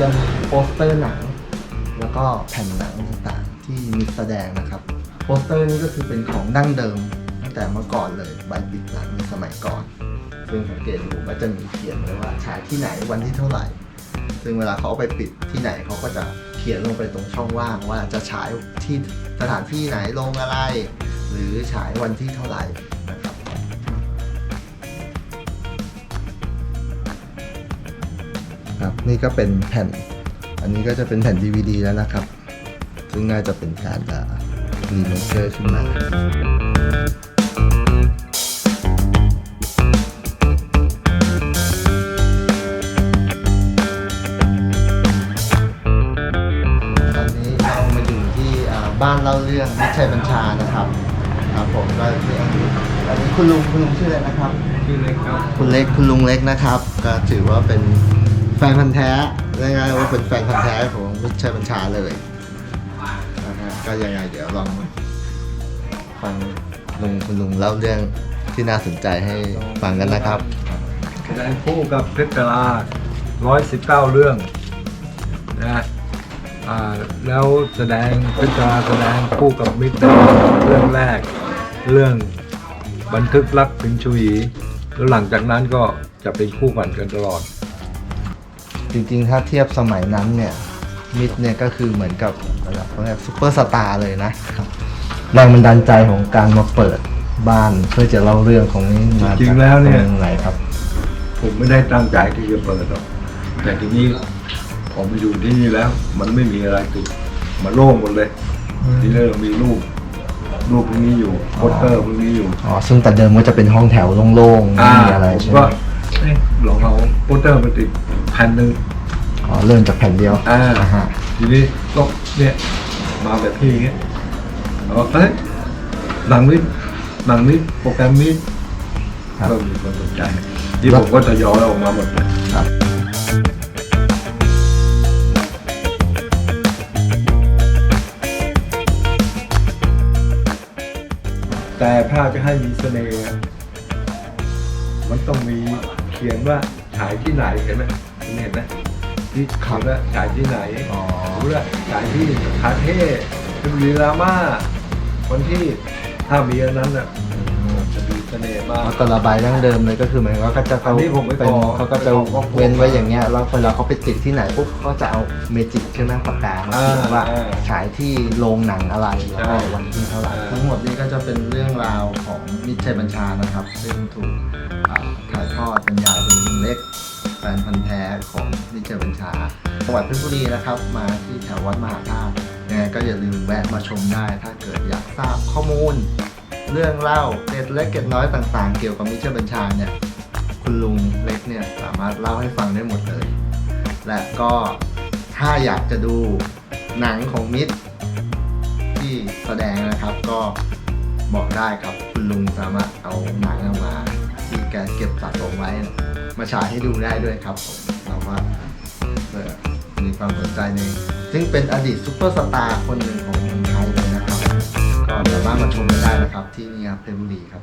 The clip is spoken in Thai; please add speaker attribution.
Speaker 1: จะมีโปสเตอร์หนัง แล้วก็แผ่นหนังต่างๆ ที่มีแสดงนะครับ โปสเตอร์นี่ก็คือเป็นของดั้งเดิม ตั้งแต่เมื่อก่อนเลยใบปิดหนังในสมัยก่อน ซึ่งสังเกตดูก็จะมีเขียนไว้ว่าฉายที่ไหนวันที่เท่าไหร่ ซึ่งเวลาเขาเอาไปปิดที่ไหนเขาก็จะเขียนลงไปตรงช่องว่างว่าจะฉายที่สถานที่ไหนลงอะไร หรือฉายวันที่เท่าไหร่นะครับ ครับ นี่ก็เป็นแผ่น อันนี้ก็จะเป็นแผ่น DVD แล้วนะครับ ซึ่งน่าจะเป็นการรีเมคเกอร์ขึ้นมาตอนนี้เรามาอยู่ที่อ่าบ้านเล่าเรื่องวิชัยบัญชานะครับครับผมก็ที่อันนี้อันนี้คุณลุงคุณลุงชื่ออะไรนะครับ
Speaker 2: ชื่อเล็กครับ
Speaker 1: คุณเล็กคุณลุงเล็กนะครับ ก็ถือว่าเป็น แฟนพันธ์แท้ง่ายๆว่าเป็นแฟนพันธ์แท้ของวิชัยบัญชาเลยนะฮะก็ยังไงเดี๋ยวลองฟังลุงคุณลุงเล่าเรื่องที่น่าสนใจให้ฟังกันนะครับ
Speaker 2: แสดงคู่กับเพชรกลา119เรื่องนะแล้วแสดงเพชรกลาแสดงคู่กับมิตรเรื่องแรก เรื่องบันทึกรักพินชุยแล้วหลังจากนั้นก็จะเป็นคู่กันกันตลอด
Speaker 1: จริงๆ ถ้าเทียบสมัยนั้นเนี่ยมิดเนี่ยก็คือเหมือนกับระดับเขาเรียกซูเปอร์สตาร์เลยนะครับแรงบันดาลใจของการมาเปิดบ้านเพื่อจะเล่าเรื่องของนี้มา
Speaker 2: จริ
Speaker 1: จาก
Speaker 2: งๆแล้วเนี่ย
Speaker 1: ตรงไหนครับ
Speaker 2: ผมไม่ได้ตั้งใจที่จะเปิดหรอกแต่ทีนี้ผมมาอยู่ที่นี่แล้ว มันไม่มีอะไรติดมาโล่งหมดเลย ทีนี้เรามีรูปรูปพวกนี้อยู่โปสเตอร์พวกนี้อยู่
Speaker 1: อ๋อซึ่งแต่เดิมก็จะเป็นห้องแถวโล่งๆไม่มีอะไร
Speaker 2: ผม
Speaker 1: ใช่ไหม
Speaker 2: ก็เอ๊ะลองเอาโปสเตอร์มาติดแผ่นหนึ่ง
Speaker 1: อ๋อเริ่มจากแผ่นเดียว
Speaker 2: อ่า
Speaker 1: ฮะ
Speaker 2: ทีนี้ก็เนี่ยมาแบบพี่อย่างเงี้ยเอาเอ้ยหนังนี้หนังนี้โปรแกรมนี้
Speaker 1: ครับ
Speaker 2: ก็มีคนสนใจที่ผมก็จะย้อยออกมาหมดเลย
Speaker 1: ครับ
Speaker 2: แต่ถ้าจะให้มีเสน่ห์อะมันต้องมีเขียนว่าฉายที่ไหนเห็นไหม คุณเห็นไหมที่เขียนว่าฉายที่ไหน
Speaker 1: อ๋อ
Speaker 2: หรือว่าฉายที่คาเท่ชลบุรีรามาวันที่ถ้ามีอันนั้นอะจะมีเสน่ห์มาก
Speaker 1: แล้วก็ระบายดั้งเดิมเลยก็คือเหมือนว่าก็จะเขา
Speaker 2: อันนี้ผมไม่
Speaker 1: เป็น
Speaker 2: ขอ
Speaker 1: เขาก็จะ
Speaker 2: ไม่ขอ
Speaker 1: เว้นไว้อย่างเงี้ยแล้วเวลาเขาไปติดที่ไหนปุ๊บเขาจะเอาเมจิกใช่ไหมปากกามาเขียนว่า
Speaker 2: อ่า
Speaker 1: ฉายที่โรงหนังอะไรแล้วก็
Speaker 2: ใช่
Speaker 1: วันที่เท่าไหร่
Speaker 2: อ่า
Speaker 1: ทั้งหมดนี้ก็จะเป็นเรื่องราวของมิตรชัยบัญชานะครับ ซึ่งถูกอ่าถ่ายทอดบรรยายโดยลุงเล็ก แฟนพันธ์แท้ของมิตรชัยบัญชาจังหวัดเพชรบุรีนะครับ มาที่แถววัดมหาธาตุยังไงก็อย่าลืมแวะมาชมได้ ถ้าเกิดอยากทราบข้อมูล เรื่องเล่าเด็ดเล็กเก็ดน้อยต่างๆ เกี่ยวกับมิตรชัยบัญชาเนี่ยคุณลุงเล็กเนี่ยสามารถเล่าให้ฟังได้หมดเลย และก็ถ้าอยากจะดูหนังของมิตรที่แสดงนะครับก็บอกได้ครับ คุณลุงสามารถเอาหนังออกมา ที่แกเก็บสะสมไว้มาฉายให้ดูได้ด้วยครับผมเราว่ามีความสนใจในซึ่งเป็นอดีตซุปเปอร์สตาร์คนหนึ่งของเมืองไทยเลยนะครับ ก็สามารถมาชมกันได้นะครับ ที่นี่ครับเพชรบุรีครับ